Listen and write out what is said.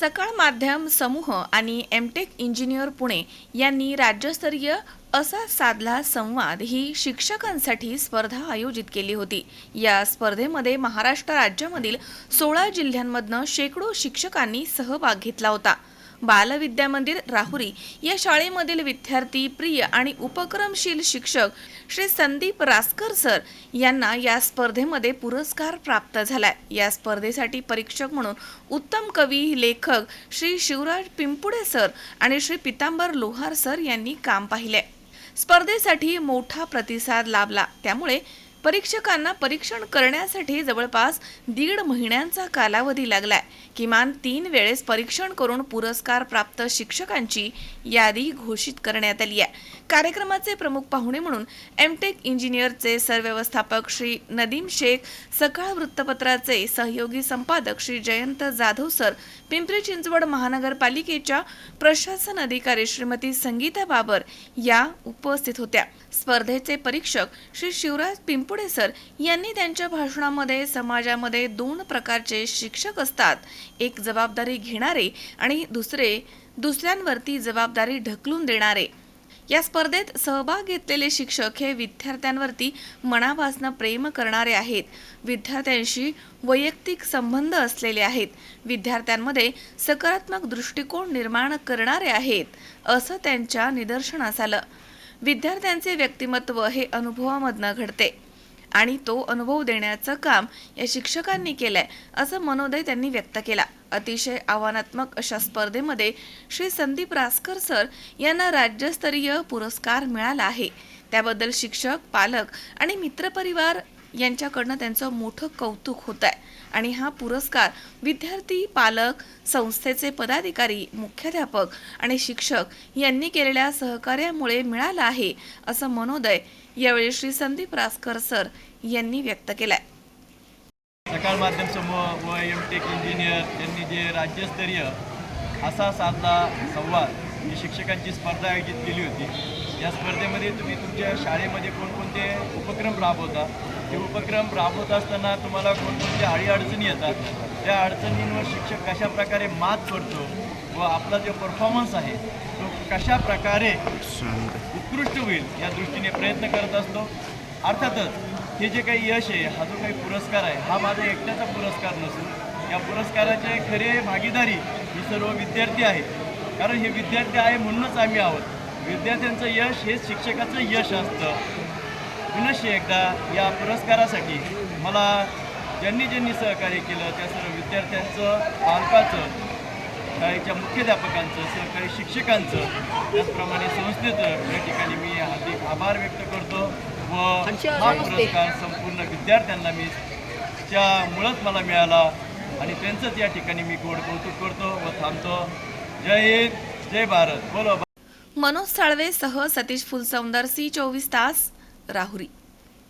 सकाळ माध्यम समूह आणि एमटेक इंजिनियर पुणे यांनी राज्यस्तरीय असा साधला संवाद ही शिक्षकांसाठी स्पर्धा आयोजित केली होती. या स्पर्धेमध्ये महाराष्ट्र राज्यामधील सोळा जिल्ह्यांमधनं शेकडो शिक्षकांनी सहभाग घेतला होता. बालविद्या मंदिर राहुरी या शाळेमधील विद्यार्थी प्रिय आणि उपक्रमशील शिक्षक श्री संदीप रासकर सर यांना या स्पर्धेमध्ये पुरस्कार प्राप्त झालाय. या स्पर्धेसाठी परीक्षक म्हणून उत्तम कवी लेखक श्री शिवराज पिंपुडे सर आणि श्री पितांबर लोहार सर यांनी काम पाहिले. स्पर्धेसाठी मोठा प्रतिसाद लाभला. त्यामुळे परीक्षकांना परीक्षण करण्यासाठी जवळपास दीड महिन्यांचा कालावधी लागलाय. किमान तीन वेळेस परीक्षण करून पुरस्कार प्राप्त शिक्षकांची यादी घोषित करण्यात आली आहे. कार्यक्रमाचे प्रमुख पाहुणे म्हणून एमटेक इंजिनियरचे सरव्यवस्थापक श्री नदीम शेख सकाळ वृत्तपत्राचे सहयोगी संपादक श्री जयंत जाधव सर पिंपरी चिंचवड महानगरपालिकेच्या प्रशासन अधिकारी श्रीमती संगीता बाबर या उपस्थित होत्या. स्पर्धेचे परीक्षक श्री शिवराज पिंपुडे सर यांनी त्यांच्या भाषणामध्ये समाजामध्ये दोन प्रकारचे शिक्षक असतात. एक जबाबदारी घेणारे आणि दुसरे दुसऱ्यांवरती जबाबदारी ढकलून देणारे. या स्पर्धेत सहभाग घेतलेले शिक्षक हे विद्यार्थ्यांवरती मनापासनं प्रेम करणारे आहेत. विद्यार्थ्यांशी वैयक्तिक संबंध असलेले आहेत. विद्यार्थ्यांमध्ये सकारात्मक दृष्टिकोन निर्माण करणारे आहेत असं त्यांच्या निदर्शनास आलं. विद्यार्थ्यांचे व्यक्तिमत्व हे अनुभवामधनं घडते. आणि तो अनुभव देण्याचं काम या शिक्षकांनी केलंय असं मनोदय त्यांनी व्यक्त केला. अतिशय आव्हानात्मक अशा स्पर्धेमध्ये श्री संदीप रासकर सर यांना राज्यस्तरीय पुरस्कार मिळाला आहे. त्याबद्दल शिक्षक पालक आणि मित्रपरिवार यांच्याकडनं त्यांचं मोठं कौतुक होत आहे. आणि हा पुरस्कार विद्यार्थी पालक संस्थेचे पदाधिकारी मुख्याध्यापक आणि शिक्षक यांनी केलेल्या सहकार्यामुळे मिळाला आहे असं मनोदय यावेळी श्री संदीप रासकर सर यांनी व्यक्त केलाय. सकाळ माध्यम समूह व एम टेक इंजिनियर यांनी जे राज्यस्तरीय असा साधला संवाद ही शिक्षकांची स्पर्धा आयोजित केली होती या स्पर्धेमध्ये तुम्ही तुमच्या शाळेमध्ये कोणकोणते उपक्रम राबवता? हे उपक्रम राबवत असताना तुम्हाला कोणकोणत्या अडीअडचणी येतात? त्या अडचणींवर शिक्षक कशा प्रकारे मात करतो व आपला जो परफॉर्मन्स आहे तो कशा प्रकारे उत्कृष्ट होईल या दृष्टीने प्रयत्न करत असतो. अर्थातच हे जे काही यश आहे हा जो काही पुरस्कार आहे हा माझा एकट्याचा पुरस्कार नसून या पुरस्काराचे खरे भागीदारी ही सर्व विद्यार्थी आहेत. कारण हे विद्यार्थी आहे म्हणूनच आम्ही आहोत. विद्यार्थ्यांचं यश हे शिक्षकाचं यश असतं. पुनश्च एकदा या पुरस्कारासाठी मला ज्यांनी ज्यांनी सहकार्य केलं त्या सर्व विद्यार्थ्यांचं पालकाचं शाळेच्या मुख्याध्यापकांचं सहकारी शिक्षकांचं त्याचप्रमाणे संस्थेचं या ठिकाणी मी हार्दिक आभार व्यक्त करतो व हा पुरस्कार संपूर्ण विद्यार्थ्यांना मी त्यामुळंच मला मिळाला आणि त्यांचंच या ठिकाणी मी गोड कौतुक करतो व थांबतो. जय हिंद जय भारत. बोलो मनोज साळवे सह सतीश फुलसौंदर सी चोवीस तास. राहुरी.